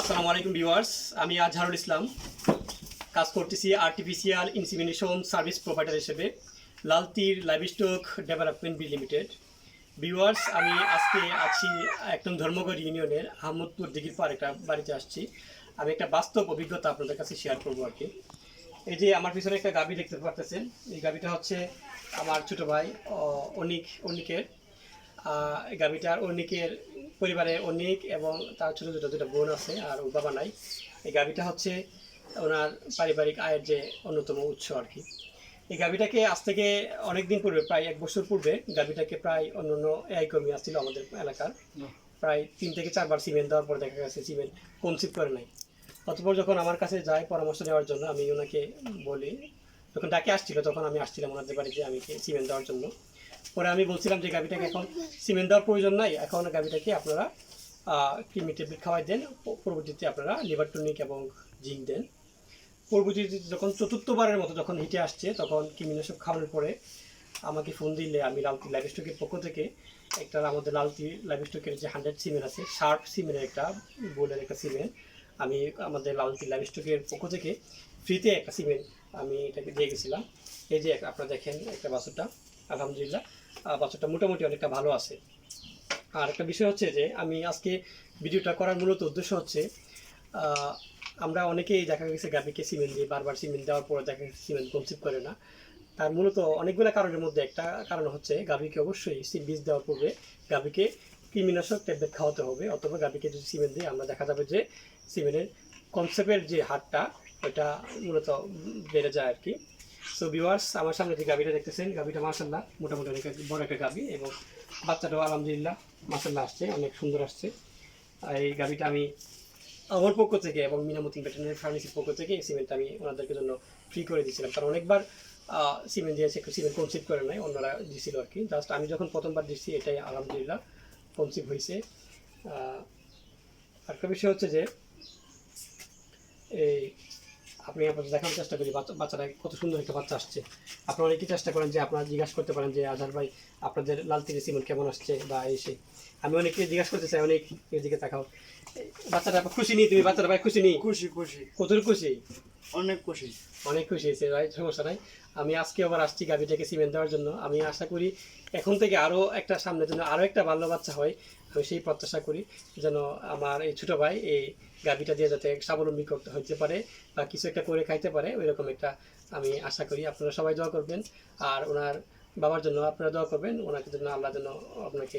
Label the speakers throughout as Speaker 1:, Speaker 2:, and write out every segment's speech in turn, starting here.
Speaker 1: আসসালামু আলাইকুম ভিউয়ার্স, আমি আজহারুল ইসলাম। কাজ করতেছি আর্টিফিশিয়াল ইনসিমিনেশন সার্ভিস প্রোভাইডার হিসেবে, লালতির livestock development B limited. Viewers, আমি আজকে আছি একদম ধর্মগড় ইউনিয়নের আহমদপুর দিঘির পার একটা বাড়িতে আসছি। আমি একটা বাস্তব অভিজ্ঞতা আপনাদের কাছে শেয়ার করব আর কি। এই যে আমার পিছনে একটা গাভি দেখতে পারতেছেন। এই গাভিটা হচ্ছে আমার ছোটো ভাই অনিক, অনিকের। গাভিটার অনিকের পরিবারে অনিক এবং তার ছোটো ছোটো দুটো বোন আছে আর ও বাবা নাই। এই গাভিটা হচ্ছে ওনার পারিবারিক আয়ের যে অন্যতম উৎস আর কি। এই গাভিটাকে আজ থেকে অনেক দিন পূর্বে প্রায় এক বছর পূর্বে গাভিটাকে প্রায় অন্য অন্য এআই কর্মী আসছিল আমাদের এলাকার। প্রায় তিন থেকে চারবার সিমেন্ট দেওয়ার পর দেখা গেছে সিমেন্ট কনসিভ করে নাই। অতপর যখন আমার কাছে যায় পরামর্শ নেওয়ার জন্য আমি ওনাকে বলি যখন ডাকে আসছিল তখন আমি আসছিলাম ওনাদের বাড়িতে আমি সিমেন্ট দেওয়ার জন্য। পরে আমি বলছিলাম যে গাভিটাকে এখন সিমেন্ট দেওয়ার প্রয়োজন নাই, এখন গাভিটাকে আপনারা ক্রিমি ট্যাবলেট খাওয়াই দেন পরবর্তীতে আপনারা লিভার টনিক এবং জিঙ্ক দেন। পরবর্তীতে যখন চতুর্থবারের মতো যখন হিটে আসছে, তখন কৃমিনাশক খাওয়ানোর পরে আমাকে ফোন দিলে আমি লালতি লাইভ স্টকের পক্ষ থেকে একটা আমাদের লালতি লাইভ স্টকের যে হান্ড্রেড সিমেন্ট আছে, শার্প সিমেন্টের একটা, বোলের একটা সিমেন্ট আমি আমাদের লালতি লাইভ স্টকের পক্ষ থেকে ফ্রিতে একটা সিমেন্ট আমি এটাকে দিয়ে গেছিলাম। এই যে আপনারা দেখেন একটা বাছুরটা, আলহামদুলিল্লাহ। বাছুরটা মোটামুটি অনেকটা ভালো আছে। আর একটা বিষয় হচ্ছে যে, আমি আজকে ভিডিওটা করার মূলত উদ্দেশ্য হচ্ছে আমরা অনেকেই দেখা গেছে গাভিকে সিমেন্ট দিয়ে বারবার সিমেন্ট দেওয়ার পরে দেখা গেছে সিমেন্ট কনসিভ করে না। তার মূলত অনেকগুলো কারণের মধ্যে একটা কারণ হচ্ছে গাভিকে অবশ্যই বীজ দেওয়ার পূর্বে গাভিকে কৃমিনাশক ট্যাবলেট খাওয়াতে হবে, অথবা গাভিকে যদি সিমেন্ট দিই আমরা দেখা যাবে যে সিমেন্টের কনসেপ্টের যে হারটা ওটা মূলত বেড়ে যায় আর কি সো ভিউয়ার্স আমার সামনে যে গাভিটা দেখতেছেন, গাভিটা মাসাল্লাহ মোটামুটি অনেক বড় একটা গাভি এবং বাচ্চাটাও আলহামদুলিল্লাহ মাসাল্লাহ আসছে, অনেক সুন্দর আসছে। আর এই গাভিটা আমি আমার পক্ষ থেকে এবং মিনামতি ভেটেরিনারি ফার্মেসির পক্ষ থেকে এই সিমেন্ট আমি ওনাদেরকে জন্য ফ্রি করে দিয়েছিলাম। কারণ অনেকবার সিমেন্ট দিয়েছে সিমেন্ট কনসিভ করে নাই, অন্যরা দিয়েছিল আর কি জাস্ট আমি যখন প্রথমবার দিচ্ছি এটাই আলহামদুলিল্লাহ। কনসিভ হয়েছে। আর আরেকটা বিষয় হচ্ছে যে এই আপনি আপনার দেখানোর চেষ্টা করি বাচ্চা বাচ্চাটা কত সুন্দর একটা বাচ্চা আসছে। আপনারা অনেকেই চেষ্টা করেন যে আপনারা জিজ্ঞাসা করতে পারেন যে আজার ভাই আপনাদের লাল তিরি সিমেন্ট কেমন আসছে? বা এই সেই। আমি অনেকে জিজ্ঞাসা করতে চাই অনেক এদিকে তাকাও। বাচ্চাটা খুশি নেই তুমি বাচ্চাটা ভাই খুশি নেই?
Speaker 2: খুশি খুশি।
Speaker 1: কতটুকু খুশি?
Speaker 2: অনেক খুশি।
Speaker 1: অনেক খুশি হয়েছে ভাই সমস্যা নাই। আমি আজকে আবার আসছি গাভিটাকে সিমেন্ট দেওয়ার জন্য। আমি আশা করি এখন থেকে আরও একটা সামনের জন্য আরও একটা ভালো বাচ্চা হয়। আমি সেই প্রত্যাশা করি যেন আমার এই ছোটো ভাই এই গাভিটা দিয়ে যাতে স্বাবলম্বী করতে হতে পারে বা কিছু একটা করে খাইতে পারে, ওইরকম একটা আমি আশা করি। আপনারা সবাই দোয়া করবেন। আর ওনার বাবার জন্য আপনারা দোয়া করবেন। ওনাকে জন্য আল্লাহ যেন আপনাকে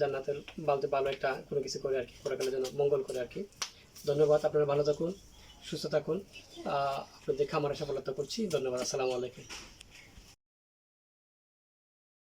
Speaker 1: জান্নাতের বালতে ভালো একটা কোনো কিছু করে আর কি পরকালে জন্য মঙ্গল করে আর কি। ধন্যবাদ, আপনারা ভালো থাকুন, সুস্থ থাকুন। আপনাদের খামারে সফলতা করছি। ধন্যবাদ, আসসালামু আলাইকুম।